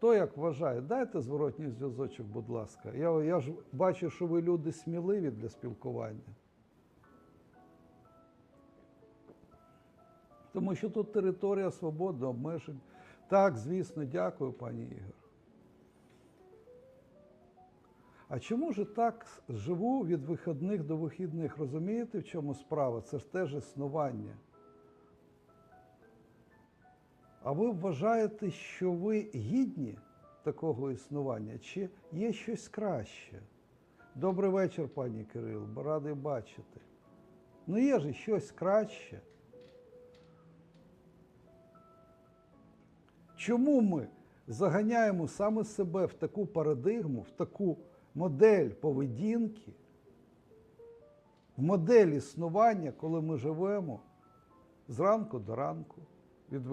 Хто як вважає? Дайте зворотній зв'язочок, будь ласка. Я, я ж бачу, що ви люди сміливі для спілкування. Тому що тут територія свободи, обмежень. Так, звісно, дякую, пані Ігор. А чому ж так живу від вихідних до вихідних? Розумієте, в чому справа? Це ж теж існування. А ви вважаєте, що ви гідні такого існування, чи є щось краще? Добрий вечір, пані Кирил, радий бачити. Ну є ж щось краще. Чому ми заганяємо саме себе в таку парадигму, в таку модель поведінки, в модель існування, коли ми живемо зранку до ранку, від